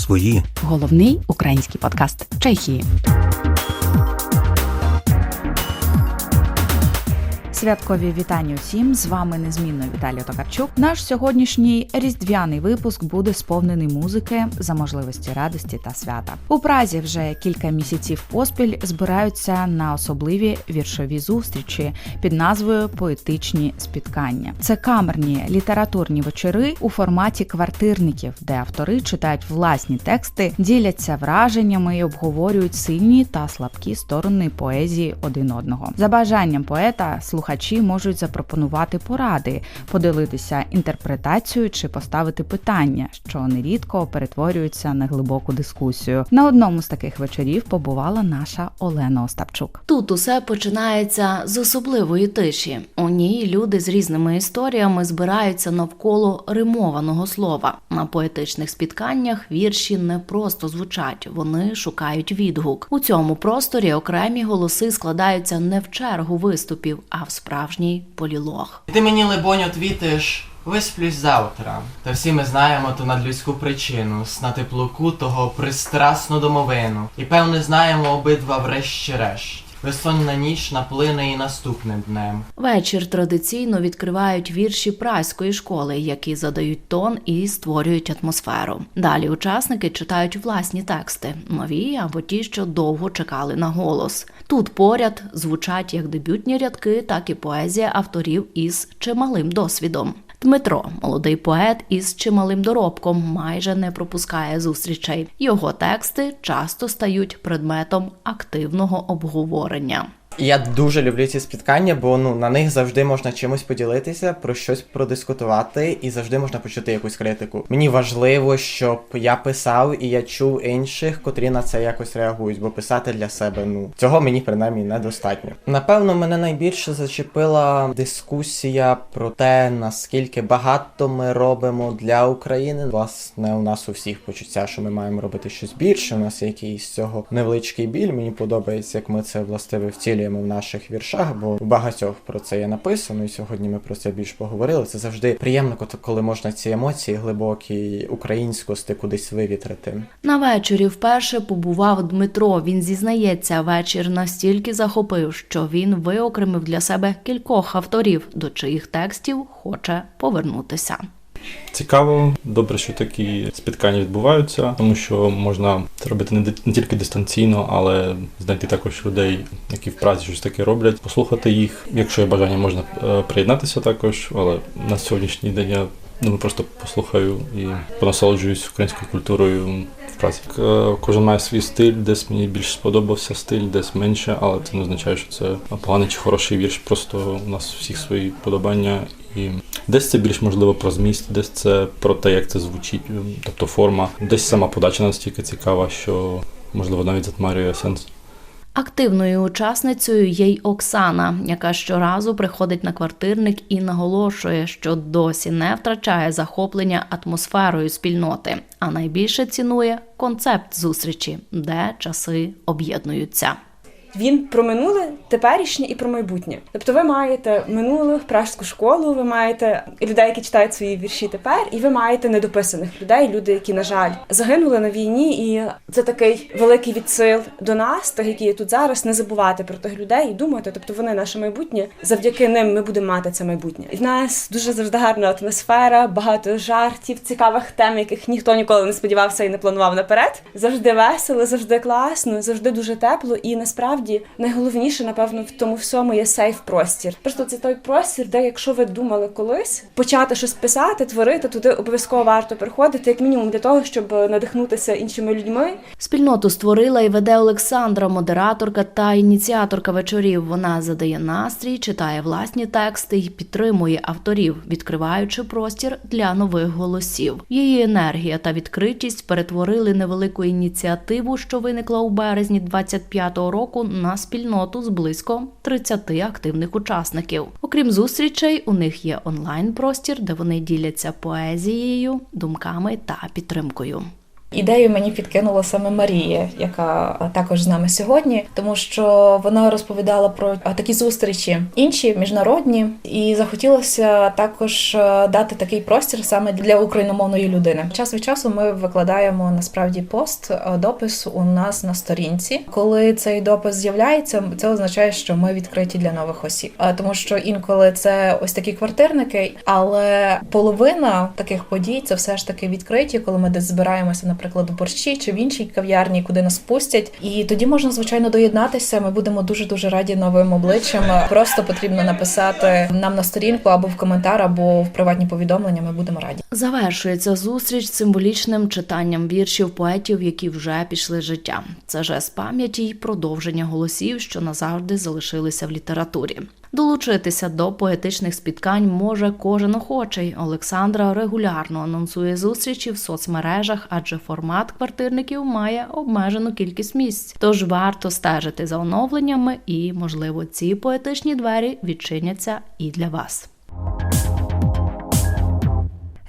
свої. Головний український подкаст Чехії. Святкові вітання усім. З вами незмінно Віталій Токарчук. Наш сьогоднішній різдвяний випуск буде сповнений музики за можливості радості та свята. У Празі вже кілька місяців поспіль збираються на особливі віршові зустрічі під назвою Поетичні спіткання. Це камерні літературні вечори у форматі квартирників, де автори читають власні тексти, діляться враженнями і обговорюють сильні та слабкі сторони поезії один одного. За бажанням поета слухачі можуть запропонувати поради, поділитися інтерпретацією чи поставити питання, що нерідко перетворюються на глибоку дискусію. На одному з таких вечорів побувала наша Олена Остапчук. Тут усе починається з особливої тиші. У ній люди з різними історіями збираються навколо римованого слова. На поетичних спітканнях вірші не просто звучать, вони шукають відгук. У цьому просторі окремі голоси складаються не в чергу виступів, а в справжній полілог. Ти мені, либонь, отвітиш, висплюсь завтра. Та всі ми знаємо ту надлюдську причину, сна теплоку того пристрасну домовину. І певне знаємо обидва врешті-решт. Безсонна ніч наплине і наступним днем. Вечір традиційно відкривають вірші прайської школи, які задають тон і створюють атмосферу. Далі учасники читають власні тексти, нові або ті, що довго чекали на голос. Тут поряд звучать як дебютні рядки, так і поезія авторів із чималим досвідом. Дмитро, молодий поет із чималим доробком, майже не пропускає зустрічей. Його тексти часто стають предметом активного обговорення. Я дуже люблю ці спіткання, бо ну на них завжди можна чимось поділитися, про щось продискутувати, і завжди можна почути якусь критику. Мені важливо, щоб я писав і я чув інших, котрі на це якось реагують, бо писати для себе ну цього мені принаймні недостатньо. Напевно, мене найбільше зачепила дискусія про те, наскільки багато ми робимо для України. Власне, у нас у всіх почуття, що ми маємо робити щось більше. У нас є якийсь цього невеличкий біль. Мені подобається, як ми це властиво втілюємо в наших віршах, бо у багатьох про це є написано, і сьогодні ми про це більш поговорили. Це завжди приємно, коли можна ці емоції глибокі українськості кудись вивітрити. На вечорі вперше побував Дмитро. Він зізнається, вечір настільки захопив, що він виокремив для себе кількох авторів, до чиїх текстів хоче повернутися. Цікаво, добре, що такі спіткання відбуваються, тому що можна це робити не, не тільки дистанційно, але знайти також людей, які в праці щось таке роблять, послухати їх. Якщо є бажання, можна е, приєднатися також. Але на сьогоднішній день я ну, просто послухаю і понасолоджуюсь українською культурою в праці. Кожен має свій стиль, десь мені більш сподобався стиль, десь менше, але це не означає, що це поганий чи хороший вірш. Просто у нас всіх свої подобання. І десь це більш можливо про зміст, десь це про те, як це звучить, тобто форма, десь сама подача настільки цікава, що можливо навіть затмарює сенс. Активною учасницею є й Оксана, яка щоразу приходить на квартирник і наголошує, що досі не втрачає захоплення атмосферою спільноти, а найбільше цінує концепт зустрічі, де часи об'єднуються. Він про минуле, теперішнє і про майбутнє. Тобто, ви маєте минулу пражську школу, ви маєте людей, які читають свої вірші тепер, і ви маєте недописаних людей, люди, які, на жаль, загинули на війні, і це такий великий відсил до нас, тих, які є тут зараз, не забувати про тих людей і думати. Тобто вони наше майбутнє. Завдяки ним ми будемо мати це майбутнє. І в нас дуже завжди гарна атмосфера, багато жартів, цікавих тем, яких ніхто ніколи не сподівався і не планував наперед. Завжди весело, завжди класно, завжди дуже тепло. І насправді найголовніше, напевно, в тому всьому є сейф простір. Просто це той простір, де, якщо ви думали колись почати щось писати, творити, туди обов'язково варто приходити, як мінімум для того, щоб надихнутися іншими людьми. Спільноту створила і веде Олександра, модераторка та ініціаторка вечорів. Вона задає настрій, читає власні тексти і підтримує авторів, відкриваючи простір для нових голосів. Її енергія та відкритість перетворили невелику ініціативу, що виникла у березні 25-го року, на спільноту з близько 30 активних учасників. Окрім зустрічей, у них є онлайн простір, де вони діляться поезією, думками та підтримкою. Ідею мені підкинула саме Марія, яка також з нами сьогодні, тому що вона розповідала про такі зустрічі інші міжнародні, і захотілося також дати такий простір саме для україномовної людини. Час від часу ми викладаємо насправді пост, допис у нас на сторінці. Коли цей допис з'являється, це означає, що ми відкриті для нових осіб. Тому що інколи це ось такі квартирники, але половина таких подій це все ж таки відкриті, коли ми десь збираємося, наприклад, у борщі чи в іншій кав'ярні, куди нас пустять. І тоді можна звичайно доєднатися. Ми будемо дуже дуже раді новим обличчям. Просто потрібно написати нам на сторінку або в коментар, або в приватні повідомлення. Ми будемо раді. Завершується зустріч символічним читанням віршів поетів, які вже пішли життя. Це жест пам'яті й продовження голосів, що назавжди залишилися в літературі. Долучитися до поетичних спіткань може кожен охочий. Олександра регулярно анонсує зустрічі в соцмережах, адже формат квартирників має обмежену кількість місць. Тож варто стежити за оновленнями, і, можливо, ці поетичні двері відчиняться і для вас.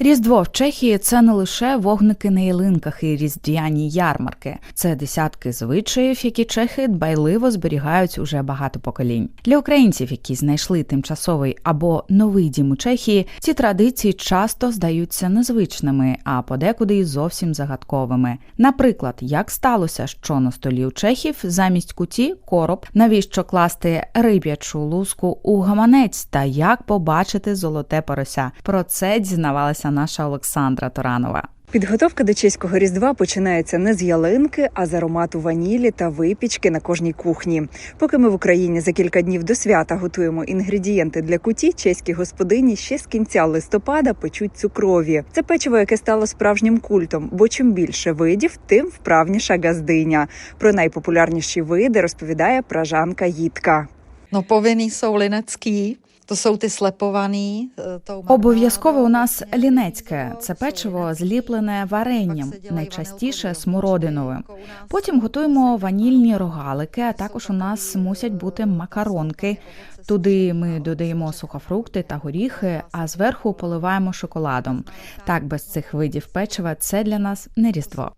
Різдво в Чехії це не лише вогники на ялинках і різдвяні ярмарки, це десятки звичаїв, які чехи дбайливо зберігають уже багато поколінь. Для українців, які знайшли тимчасовий або новий дім у Чехії, ці традиції часто здаються незвичними, а подекуди й зовсім загадковими. Наприклад, як сталося, що на столі у чехів замість куті короб, навіщо класти риб'ячу луску у гаманець та як побачити золоте порося. Про це дізнавалася наша Олександра Торанова. Підготовка до чеського різдва починається не з ялинки, а з аромату ванілі та випічки на кожній кухні. Поки ми в Україні за кілька днів до свята готуємо інгредієнти для куті, чеські господині ще з кінця листопада печуть цукрові. Це печиво, яке стало справжнім культом, бо чим більше видів, тим вправніша газдиня. Про найпопулярніші види розповідає пражанка Їтка. No povinný jsou linecký, to jsou slepovaný. eh, Обов'язково у нас лінецьке це печиво зліплене варенням, найчастіше смородиновим. Потім готуємо ванільні рогалики, а також у нас мусять бути макаронки. Туди ми додаємо сухофрукти та горіхи, а зверху поливаємо шоколадом. Так, без цих видів печива це для нас не різдво.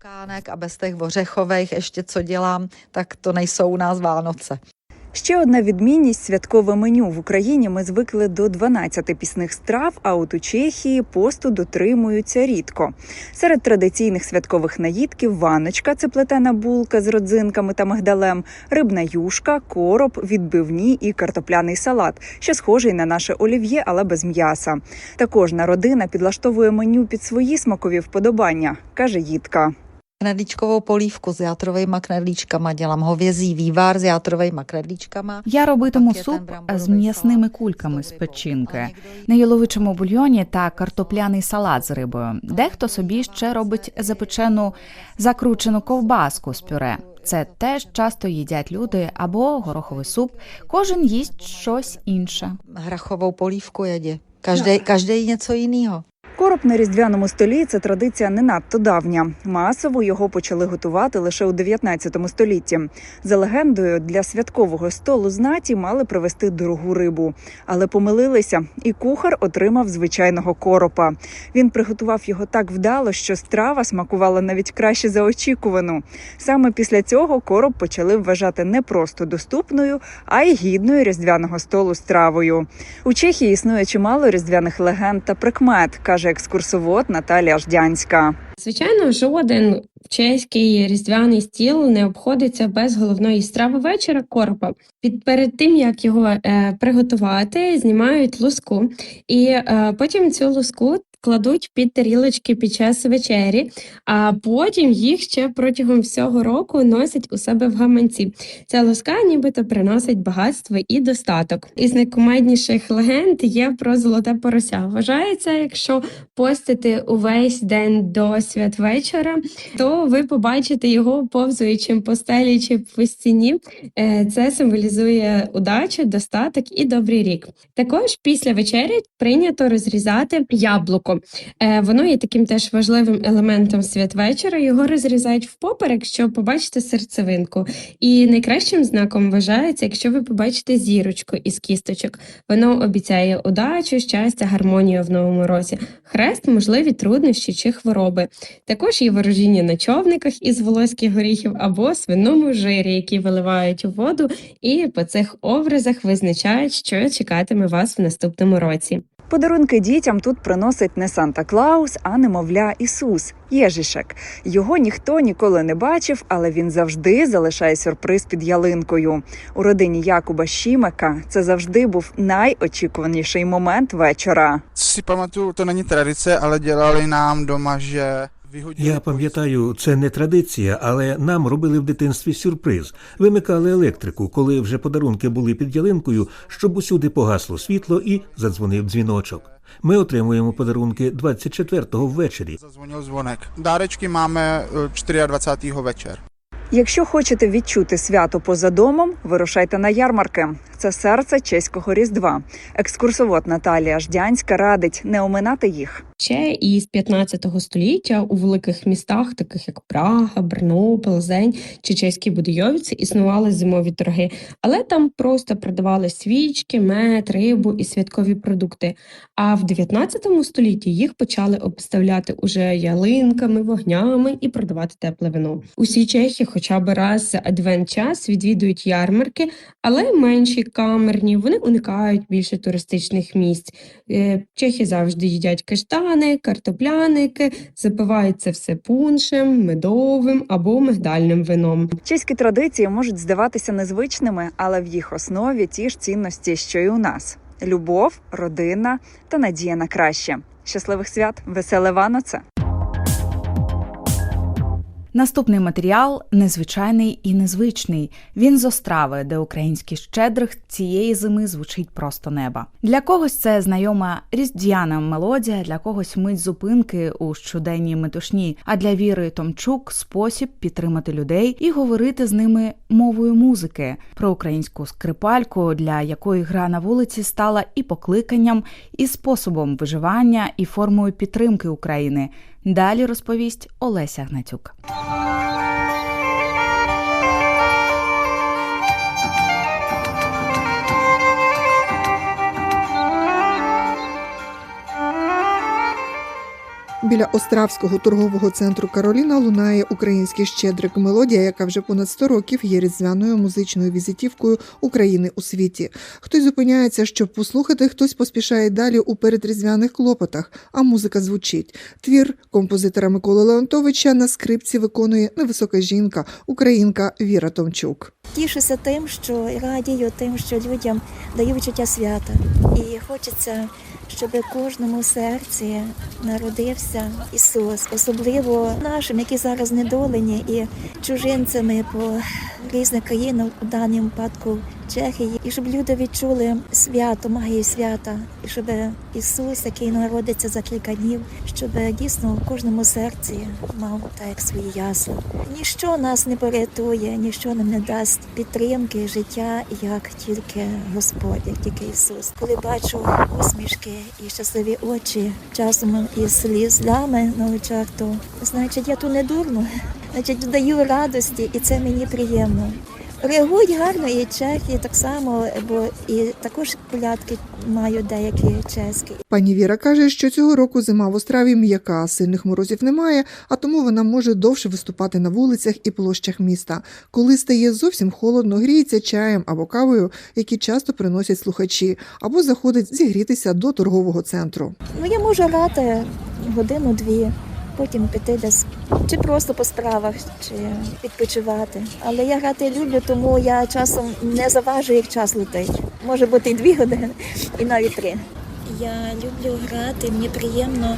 A bez těch ořechových ještě co dělám, tak to nejsou u nás Vánoce. Ще одна відмінність святкове меню в Україні. Ми звикли до 12 пісних страв, а от у Чехії посту дотримуються рідко. Серед традиційних святкових наїдків ваночка це плетена булка з родзинками та мигдалем, рибна юшка, короб, відбивні і картопляний салат, що схожий на наше олів'є, але без м'яса. Та кожна родина підлаштовує меню під свої смакові вподобання, каже Їдка. Knedlíčkovou polívku s játrovejma knedlíčkama dělám, hovězí vývar s játrovejma knedlíčkama. Я робитиму суп з м'ясними кульками з з печінки, на яловичому бульйоні та картопляний салат з рибою. Дехто собі ще робить запечену закручену ковбаску з пюре. Це теж часто їдять люди або гороховий суп. Кожен їсть щось інше. Hrachovou polívku jedě. Každý, každý něco jiného. Короб на різдвяному столі це традиція не надто давня. Масово його почали готувати лише у 19 столітті. За легендою, для святкового столу знаті мали привезти дорогу рибу, але помилилися, і кухар отримав звичайного коропа. Він приготував його так вдало, що страва смакувала навіть краще за очікувану. Саме після цього короб почали вважати не просто доступною, а й гідною різдвяного столу стравою. У Чехії існує чимало різдвяних легенд та прикмет, каже екскурсовод Наталія Ждянська. Звичайно, жоден чеський різдвяний стіл не обходиться без головної страви вечора Корпа Під перед тим як його е, приготувати, знімають луску, і е, потім цю луску кладуть під тарілочки під час вечері, а потім їх ще протягом всього року носять у себе в гаманці. Ця луска нібито приносить багатство і достаток. Із найкумедніших легенд є про золоте порося. Вважається, якщо постити увесь день до святвечора, то ви побачите його повзуючим по стелі чи по стіні. Е, Це символізує удачу, достаток і добрий рік. Також після вечері прийнято розрізати яблуко. Яблуко. Е, Воно є таким теж важливим елементом святвечора. Його розрізають впоперек, щоб побачити серцевинку. І найкращим знаком вважається, якщо ви побачите зірочку із кісточок. Воно обіцяє удачу, щастя, гармонію в новому році. Хрест, можливі труднощі чи хвороби. Також є ворожіння на човниках із волоських горіхів або свиному жирі, які виливають у воду, і по цих образах визначають, що чекатиме вас в наступному році. Подарунки дітям тут приносить не Санта Клаус, а немовля Ісус Єжишек. Його ніхто ніколи не бачив, але він завжди залишає сюрприз під ялинкою. У родині Якуба Шімека це завжди був найочікуваніший момент вечора. si пам'ятаю, то не традиція, але ділали нам дома, що... Я пам'ятаю, це не традиція, але нам робили в дитинстві сюрприз. Вимикали електрику, коли вже подарунки були під ялинкою, щоб усюди погасло світло і задзвонив дзвіночок. Ми отримуємо подарунки 24-го ввечері. zazvonil zvonek. Dárečky máme eh, 24. večer. Якщо хочете відчути свято поза домом, вирушайте на ярмарки. Це серце чеського різдва. Екскурсовод Наталія Ждянська радить не оминати їх. Ще із 15 століття у великих містах, таких як Прага, Брно, Плзень чи чеські Будойовиці, існували зимові торги, але там просто продавали свічки, мед, рибу і святкові продукти. А в 19 столітті їх почали обставляти уже ялинками, вогнями і продавати тепле вино. Усі чехи, хоча б раз адвент час, відвідують ярмарки, але менші камерні. Вони уникають більше туристичних місць. Е, Чехи завжди їдять каштани, картопляники, запивають це все пуншем, медовим або мигдальним вином. Чеські традиції можуть здаватися незвичними, але в їх основі ті ж цінності, що й у нас: любов, родина та надія на краще. Щасливих свят, веселе Ваноце! Наступний матеріал незвичайний і незвичний. Він з Острави, де український щедрих цієї зими звучить просто неба. Для когось це знайома різдвяна мелодія, для когось мить зупинки у щоденній метушні. А для Віри Томчук спосіб підтримати людей і говорити з ними мовою музики про українську скрипальку, для якої гра на вулиці стала і покликанням, і способом виживання, і формою підтримки України. Далі розповість Олеся Гнатюк. Біля Остравського торгового центру Кароліна лунає український щедрик мелодія, яка вже понад 100 років є різдвяною музичною візитівкою України у світі. Хтось зупиняється, щоб послухати, хтось поспішає далі у передріздвяних клопотах, а музика звучить. Твір композитора Миколи Леонтовича на скрипці виконує невисока жінка, українка Віра Томчук. Тішуся тим, що радію тим, що людям даю відчуття свята. І хочеться, щоб кожному серці народився Ісус, особливо нашим, які зараз недолені і чужинцями по різних країнах, у даному випадку Чехії, і щоб люди відчули свято, магію свята, і щоб Ісус, який народиться за кілька днів, щоб дійсно в кожному серці мав так свої ясла. Ніщо нас не порятує, ніщо нам не дасть підтримки, життя, як тільки Господь, як тільки Ісус. Коли бачу усмішки і щасливі очі, часом із слізлями на очах, то значить я тут не дурно, значить даю радості, і це мені приємно. Реагують гарно і чехи так само, бо і також колядки мають деякі чеські. Пані Віра каже, що цього року зима в Остраві м'яка, сильних морозів немає, а тому вона може довше виступати на вулицях і площах міста. Коли стає зовсім холодно, гріється чаєм або кавою, які часто приносять слухачі, або заходить зігрітися до торгового центру. Ну я можу грати годину-дві, потім піти десь чи просто по справах, чи відпочивати. Але я грати люблю, тому я часом не заважую, як час летить. Може бути і дві години, і навіть три. Я люблю грати, мені приємно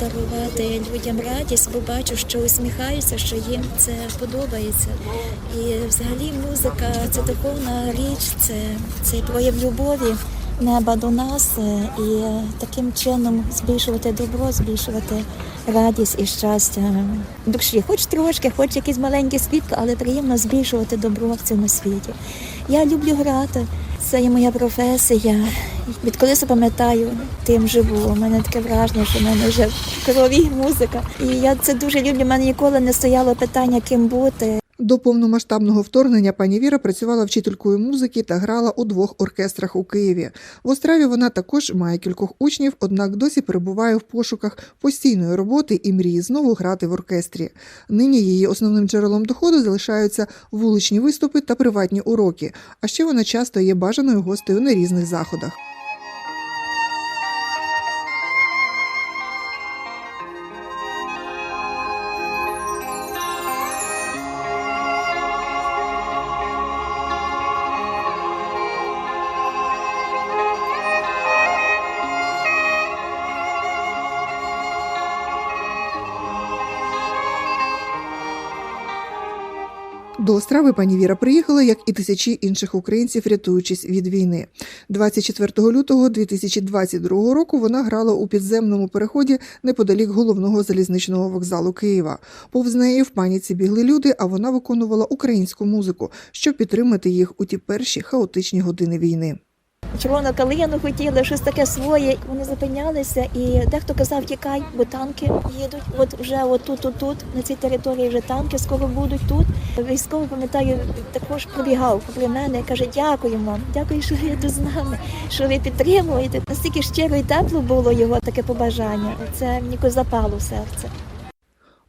дарувати людям радість, бо бачу, що усміхаються, що їм це подобається. І взагалі музика це духовна річ, це, це прояв любові неба до нас е, і таким чином збільшувати добро, збільшувати радість і щастя душі. Хоч трошки, хоч якесь маленьке світло, але приємно збільшувати добро в цьому світі. Я люблю грати. Це є моя професія. Відколи себе пам'ятаю, тим живу. У мене таке враження, що в мене вже в крові музика. І я це дуже люблю. У мене ніколи не стояло питання, ким бути. До повномасштабного вторгнення пані Віра працювала вчителькою музики та грала у двох оркестрах у Києві. В Остраві вона також має кількох учнів, однак досі перебуває в пошуках постійної роботи і мріє знову грати в оркестрі. Нині її основним джерелом доходу залишаються вуличні виступи та приватні уроки. А ще вона часто є бажаною гостею на різних заходах. До Острави пані Віра приїхала, як і тисячі інших українців, рятуючись від війни. 24 лютого 2022 року вона грала у підземному переході неподалік головного залізничного вокзалу Києва. Повз неї в паніці бігли люди, а вона виконувала українську музику, щоб підтримати їх у ті перші хаотичні години війни. Червону калину хотіли, щось таке своє. Вони зупинялися, і дехто казав, тікай, бо танки їдуть. От вже отут, отут, на цій території вже танки скоро будуть тут. Військовий, пам'ятаю, також пробігав попри мене каже, дякую вам, дякую, що ви тут з нами, що ви підтримуєте. Настільки щиро і тепло було його таке побажання. Це мені запало серце.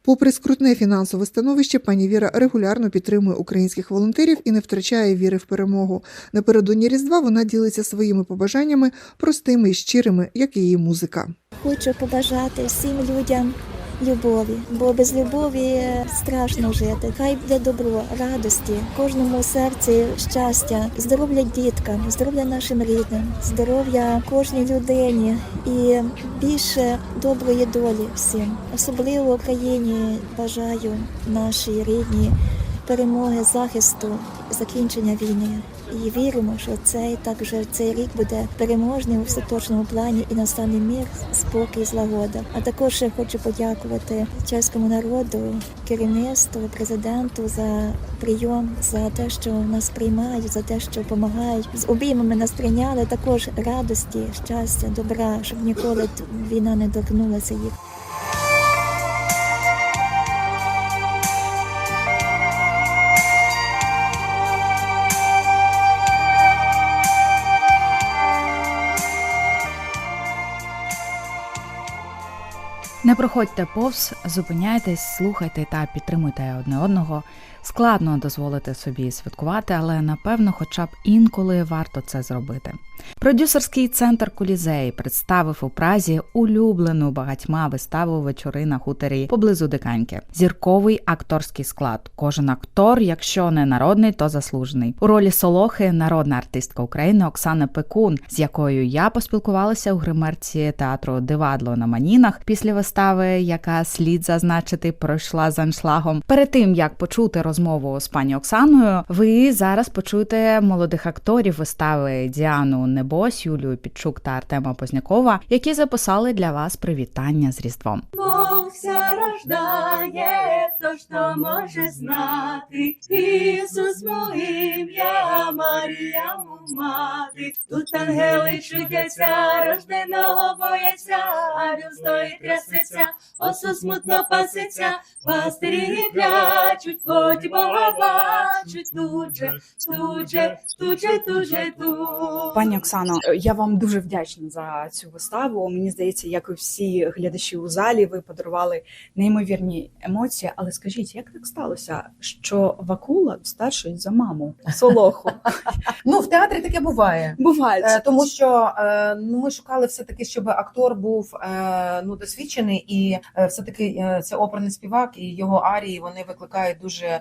Попри скрутне фінансове становище, пані Віра регулярно підтримує українських волонтерів і не втрачає віри в перемогу. Напередодні Різдва вона ділиться своїми побажаннями простими і щирими, як і її музика. Хочу побажати всім людям любові, бо без любові страшно жити. Хай буде добро, радості, кожному серці щастя, здоров'я діткам, здоров'я нашим рідним, здоров'я кожній людині і більше доброї долі всім. Особливо Україні бажаю нашій рідній перемоги, захисту, закінчення війни. І віримо, що цей так вже цей рік буде переможний у всеточному плані і настане мір, спокій, злагода. А також хочу подякувати чеському народу, керівництву, президенту за прийом, за те, що нас приймають, за те, що допомагають. З обіймами нас прийняли також радості, щастя, добра, щоб ніколи війна не торкнулася їх. Проходьте повз, зупиняйтесь, слухайте та підтримуйте одне одного. Складно дозволити собі святкувати, але напевно, хоча б інколи варто це зробити. Продюсерський центр Колізей представив у Празі улюблену багатьма виставу вечори на хуторі поблизу Диканьки. Зірковий акторський склад. Кожен актор, якщо не народний, то заслужений. У ролі Солохи народна артистка України Оксана Пекун, з якою я поспілкувалася у гримерці театру Дивадло на Манінах після вистави, яка слід зазначити пройшла з аншлагом. Перед тим як почути розмову з пані Оксаною, ви зараз почуєте молодих акторів вистави Діану Небось, Юлію Підчук та Артема Познякова, які записали для вас привітання з Різдвом. Богся рождає, хто ж то може знати, Ісус моє ім'я, Марія мати, тут ангели чудяться, рожденого бояться, а він стоїть трясеться, осо смутно паситься, пастирі плячуть, плоть Бога бачуть, тут же, тут же, тут же, тут же, тут. Пані Оксано, я вам дуже вдячна за цю виставу. Мені здається, як і всі глядачі у залі, ви подарували неймовірні емоції. Але скажіть, як так сталося, що Вакула старший за маму Солоху? Ну, в театрі таке буває. Буває. Е, тому що е, ну, ми шукали все-таки, щоб актор був е, ну, досвідчений, і е, все-таки е, це оперний співак, і його арії вони викликають дуже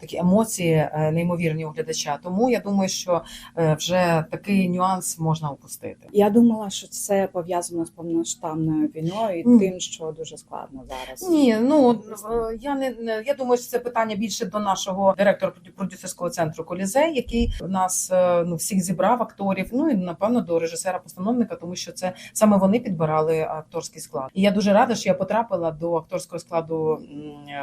такі емоції е, неймовірні у глядача. Тому я думаю, що е, вже такий нюанс можна опустити. Я думала, що це пов'язано з повноштабною війною і тим, що дуже складно зараз. Ні, ну е, я не я думаю, що це питання більше до нашого директора продюсерського центру Колізей, який нас е, ну всіх зібрав акторів. Ну і напевно до режисера-постановника, тому що це саме вони підбирали акторський склад. І я дуже рада, що я потрапила до акторського складу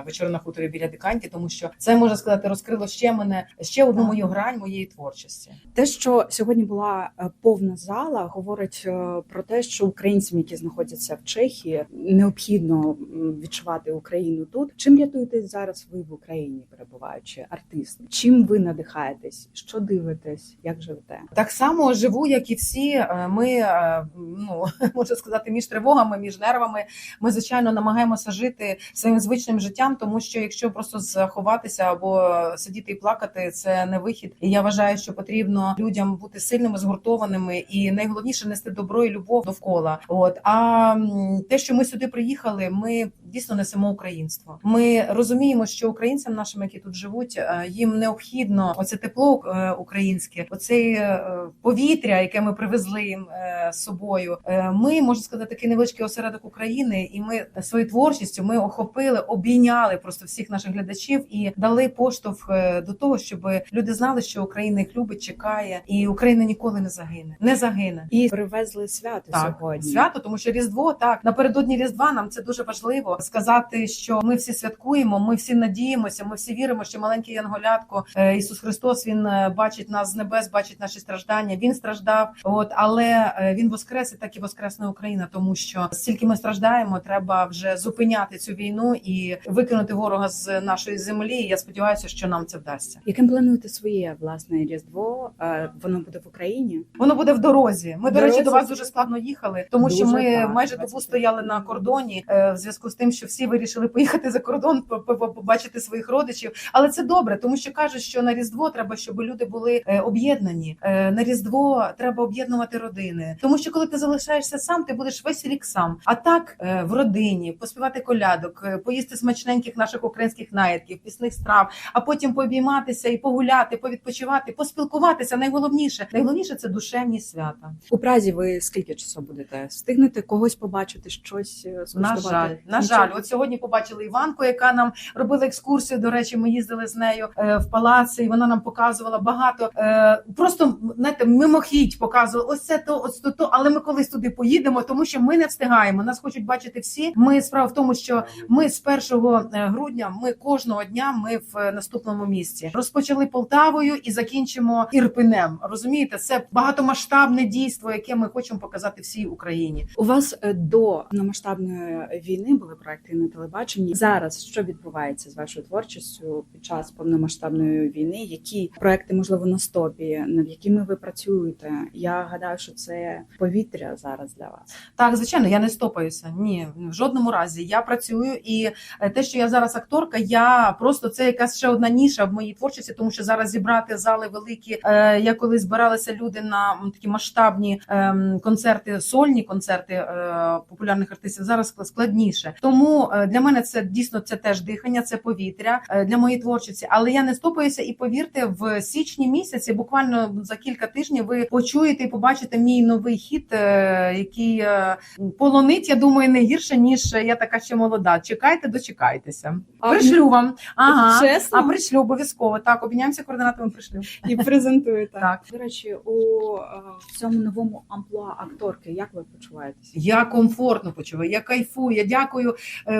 вечора на хуторі біля диканті, тому що це можна сказати розкрило ще мене ще одну мою грань моєї творчості. Те, що сьогодні була е, повна зала, говорить е, про те, що українцям, які знаходяться в Чехії, необхідно відчувати Україну тут. Чим рятуєтесь зараз ви в Україні, перебуваючи артист? Чим ви надихаєтесь? Що дивитесь? Як живете? Так само живу, як і всі. Е, Ми ну можна сказати, між тривогами, між нервами. Ми звичайно намагаємося жити своїм звичним життям, тому що якщо просто заховатися або сидіти і плакати, це не вихід. І я вважаю, що потрібно людям бути сильними, згуртованими, і найголовніше нести добро і любов довкола. От а те, що ми сюди приїхали, ми дійсно несемо українство. Ми розуміємо, що українцям нашим, які тут живуть, е, їм необхідно оце тепло е, українське, оце е, повітря, яке ми привезли їм з собою. Ми можна сказати, такий невеличкий осередок України, і ми своєю творчістю ми охопили, обійняли просто всіх наших глядачів і дали поштовх до того, щоб люди знали, що Україна їх любить, чекає, і Україна ніколи не загине, не загине. І привезли свято Так, сьогодні. свято, тому що Різдво так напередодні Різдва нам це дуже важливо сказати, що ми всі святкуємо, ми всі надіємося, ми всі віримо, що маленький Янголятко е, Ісус Христос Він е, бачить нас з небес, бачить наші страждання. Він страждав, от але е, він воскрес і так і воскресне Україна, тому що стільки ми страждаємо, треба вже зупиняти цю війну і викинути ворога з нашої землі. І я сподіваюся, що нам це вдасться. Яким плануєте своє власне різдво? Воно буде в Україні? Воно буде в дорозі. Ми, В до речі, до вас дуже складно їхали, тому що ми так, майже добу стояли на кордоні в зв'язку з тим, що всі вирішили поїхати за кордон, по- по- по- побачити своїх родичів. Але це добре, тому що кажуть, що на різдво треба, щоб люди були е, об'єднані. Е, На різдво треба об'єднувати родини, тому що коли ти залишаєшся сам, ти будеш весь рік сам. А так е, в родині поспівати колядок, поїсти смачненьких наших українських наїдків, пісних страв, а потім пообійматися і погуляти, повідпочивати, поспілкуватися. Найголовніше, найголовніше це душевні свята. У Празі ви скільки часу будете? Встигнете когось побачити, щось е, На жаль, на жаль, от сьогодні побачили Іванку, яка нам робила екскурсію. До речі, ми їздили з нею е, в палаці, і вона нам показувала багато. Е, просто знаєте, мимохідь показувала ось це то, ось то, то. Але ми колись туди поїдемо, тому що ми не встигаємо. Нас хочуть бачити всі. Ми справа в тому, що ми з 1 грудня, ми кожного дня ми в е, наступному місці розпочали Полтавою і закінчимо Ірпенем. Розумієте, це багатомасштабне дійство, яке ми хочемо показати всій Україні. У вас е, до повномасштабної війни були проекти на телебаченні. Зараз що відбувається з вашою творчістю під час повномасштабної війни? Які проекти можливо на стопі, над якими ви працюєте? Я гадаю, що це повітря зараз для вас. Так, звичайно, я не стопаюся. Ні, в жодному разі. Я працюю, і е, те, що я зараз акторка, я просто це якась ще одна ніша в моїй творчості, тому що зараз зібрати зали великі. Е, я коли збиралися люди на такі масштабні ем, концерти, сольні концерти е, популярних артистів, зараз складніше. Тому е, для мене це дійсно це теж дихання, це повітря е, для моєї творчості. Але я не стопаюся і повірте, в січні місяці, буквально за кілька тижнів, ви почуєте і побачите мій новий хіт, е, який полонить, я думаю, не гірше ніж я така ще молода. Чекайте, дочекайтеся. А, Пришлю вам. Ага. Чесно? А пришлю обов'язково. Так, обміняємося координатами. Пришлю. І презентуєте. Так. До речі, у цьому новому амплуа акторки, як ви почуваєтесь? Я комфортно почуваю, я кайфую. Я дякую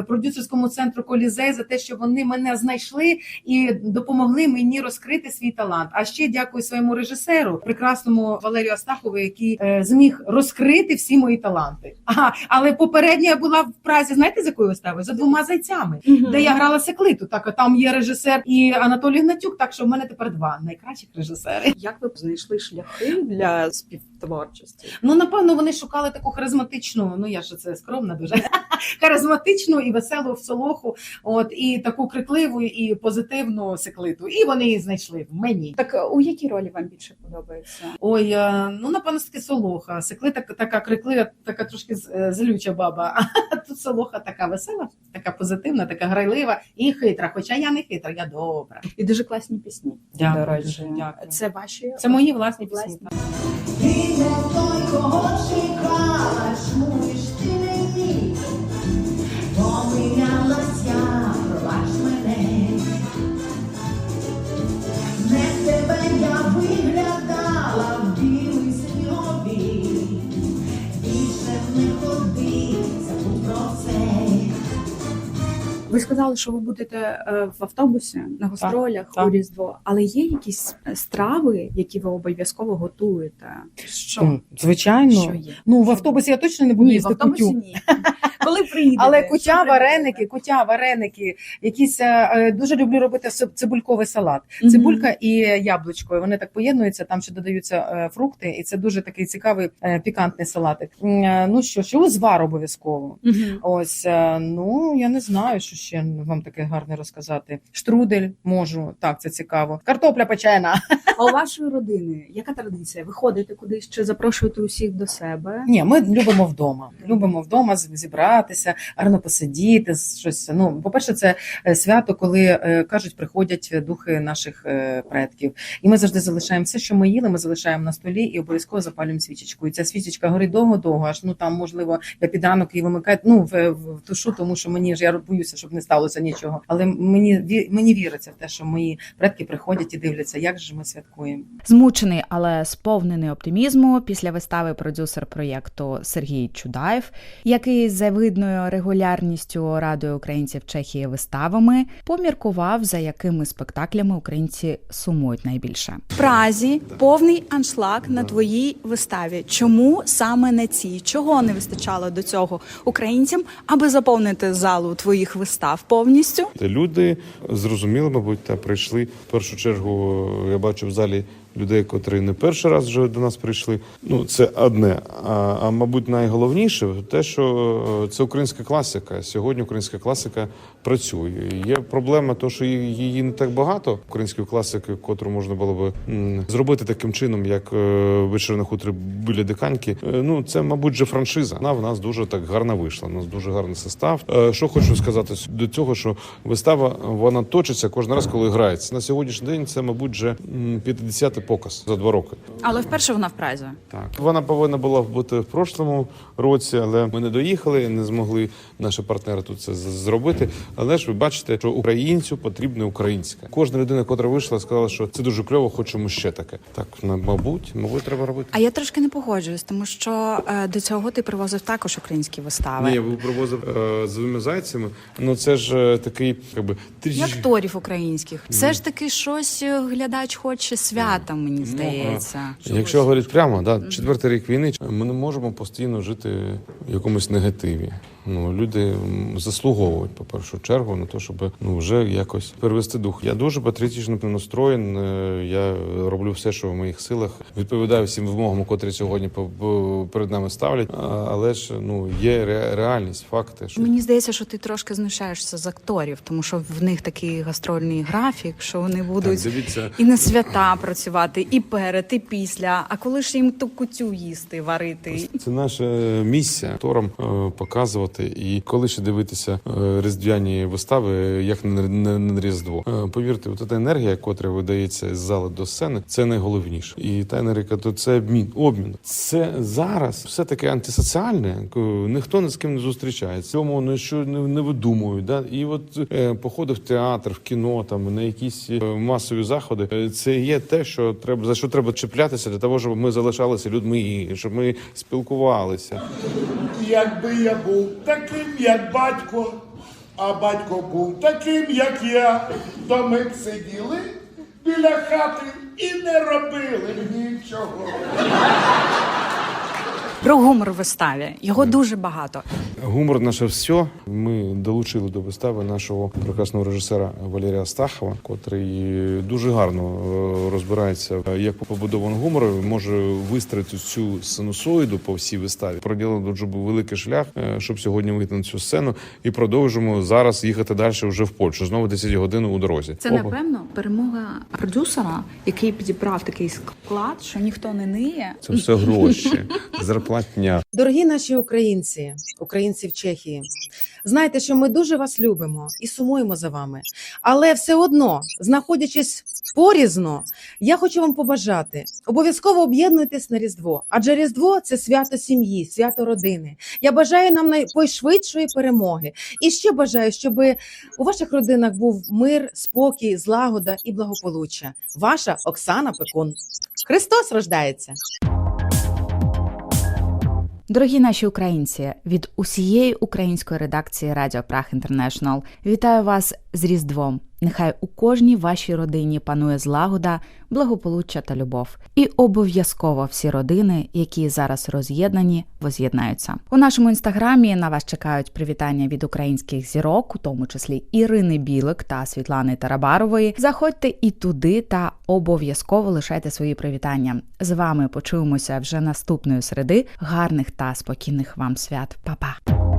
продюсерському центру Колізей за те, що вони мене знайшли і допомогли мені розкрити свій талант. А ще дякую своєму режисеру, прекрасному Валерію Астахову, який е, зміг розкрити всі мої таланти. Ага, але попередньо я була в Празі. Знаєте, з якою виставою? За двома зайцями, Мгм. де я грала секлиту. Так, там є режисер і Анатолій Гнатюк. Так що в мене тепер два найкращих режисери. Як ви знайшли шляхи для співтворчості? Ну, напевно, вони шукали таку харизматичну, ну я ж це скромна дуже харизматичну і веселу в солоху, от і таку крикливу і позитивну секлиту. І вони її знайшли в мені. Так у якій ролі вам більше подобається? Ой, е, ну напевно, таки солоха. Секлита така криклива, така трошки е, злюча баба. А тут солоха така весела, така позитивна, така грайлива і хитра. Хоча я не хитра, я добра. І дуже класні пісні. Дякую, до речі. дуже дякую. Це ваші Це мої власні пісні. Ти не той, кого чекала, Помилялася, Ви сказали, що ви будете е, в автобусі на гастролях у Різдво, але є якісь страви, які ви обов'язково готуєте? Що? Звичайно. Що є? Ну, в автобусі я точно не буду Ні, в автобусі кутю. ні. Коли приїдете? Але що кутя, вареники, кутя, вареники, якісь е, е, дуже люблю робити циб- цибульковий салат. Мгм. Цибулька і яблучко. Вони так поєднуються, там ще додаються е, фрукти, і це дуже такий цікавий е, пікантний салатик. Е, Ну що, ще узвар обов'язково. Мгм. Ось е, ну я не знаю, що ще вам таке гарне розказати. Штрудель можу, так це цікаво. Картопля печена. А у вашої родини яка традиція? Ви ходите кудись чи запрошуєте усіх до себе? Ні, ми любимо вдома. Любимо вдома зібратися, гарно посидіти. Щось. Ну, по-перше, це е, свято, коли е, кажуть, приходять духи наших е, предків. І ми завжди залишаємо все, що ми їли, ми залишаємо на столі і обов'язково запалюємо свічечку. І ця свічечка горить довго-довго, аж ну там, можливо, я під ранок її вимикаю ну, в, в тушу, тому що мені ж я боюся, щоб не сталося нічого. Але мені мені віриться в те, що мої предки приходять і дивляться, як же ми святкуємо. Змучений, але сповнений оптимізму після вистави продюсер проєкту Сергій Чудаєв, який за видною регулярністю радує українців Чехії виставами, поміркував, за якими спектаклями українці сумують найбільше. В Празі повний аншлаг на твоїй виставі. Чому саме на цій? Чого не вистачало до цього українцям, аби заповнити залу твоїх вистав повністю? Люди зрозуміли, мабуть, та прийшли. В першу чергу я бачу в залі людей, котрі не перший раз вже до нас прийшли. Ну, це одне. А, а мабуть, найголовніше те, що е, це українська класика. Сьогодні українська класика працює. Є проблема, то що її- не так багато. Української класики, котру можна було би зробити таким чином, як е, вечір на хуторі біля диканьки. Е, Ну, це, мабуть, же франшиза. Вона в нас дуже так гарно вийшла. У нас дуже гарний состав. Е, Що хочу сказати до цього, що вистава вона точиться кожен раз, коли грається. На сьогоднішній день це, мабуть, вже 50-й показ за два роки. Але вперше вона в Празі. Так, вона повинна була бути в прошлому році, але ми не доїхали, не змогли наші партнери тут це зробити. Але ж ви бачите, що українцю потрібна українська. Кожна людина, котра вийшла, сказала, що це дуже кльово, хочемо ще таке. Так, на- мабуть, мабуть, треба робити. А я трошки не погоджуюсь, тому що е, до цього ти привозив також українські вистави. Ні, я був привозив е, з двома зайцями. Ну це ж е, такий, якби трішки. акторів українських. Все ж таки щось е, глядач хоче свята, мені здається. Ну, Якщо говорити прямо, да, четвертий рік війни, ми не можемо постійно жити в якомусь негативі. Ну, люди заслуговують, по першу чергу, на те, щоб ну вже якось перевести дух. Я дуже патріотично настроєн. е, Я роблю все, що в моїх силах. Відповідаю всім вимогам, котрі сьогодні перед нами ставлять. Але ж ну є реальність, факти. Що Мені здається, що ти трошки знущаєшся з акторів, тому що в них такий гастрольний графік, що вони будуть Так, дивіться. і на свята працювати, і перед, і після. А коли ж їм ту кутю їсти, варити? Це наша місія акторам е, показувати. І коли ще дивитися е, різдвяні вистави, як на, Різдво. Е, Повірте, от та енергія, котра видається з зали до сцени, це найголовніше. І та енергія, то це обмін, обмін. Це зараз все таке антисоціальне. Ніхто ні з ким не зустрічається. Цьому не, не видумують. Да? І от е, походи в театр, в кіно, там на якісь масові заходи. Це є те, що треба за що треба чіплятися для того, щоб ми залишалися людьми, щоб ми спілкувалися. Якби я був таким, як батько, а батько був таким, як я, то ми б сиділи біля хати і не робили нічого. Про гумор в виставі. Його дуже багато. Гумор наше все. Ми долучили до вистави нашого прекрасного режисера Валерія Астахова, котрий дуже гарно е, розбирається, як побудовано гумор, може вистроїти цю синусоїду по всій виставі. Проділили дуже великий шлях, е, щоб сьогодні вийти на цю сцену, і продовжимо зараз їхати далі вже в Польщу. Знову 10 годин у дорозі. Це Опа. напевно перемога продюсера, який підібрав такий склад, що ніхто не ниє. Це все гроші, зарплатня. Дорогі наші українці, українці в Чехії, знайте, що ми дуже вас любимо і сумуємо за вами. Але все одно, знаходячись порізно, я хочу вам побажати обов'язково об'єднуйтесь на Різдво, адже Різдво це свято сім'ї, свято родини. Я бажаю нам найпошвидшої перемоги. І ще бажаю, щоб у ваших родинах був мир, спокій, злагода і благополуччя. Ваша Оксана Пекун. Христос рождається. Дорогі наші українці, від усієї української редакції Радіо Прах Інтернешнл вітаю вас з Різдвом. Нехай у кожній вашій родині панує злагода, благополуччя та любов. І обов'язково всі родини, які зараз роз'єднані, воз'єднаються. У нашому інстаграмі на вас чекають привітання від українських зірок, у тому числі Ірини Білик та Світлани Тарабарової. Заходьте і туди та обов'язково лишайте свої привітання. З вами почуємося вже наступної середи. Гарних та спокійних вам свят. Па-па!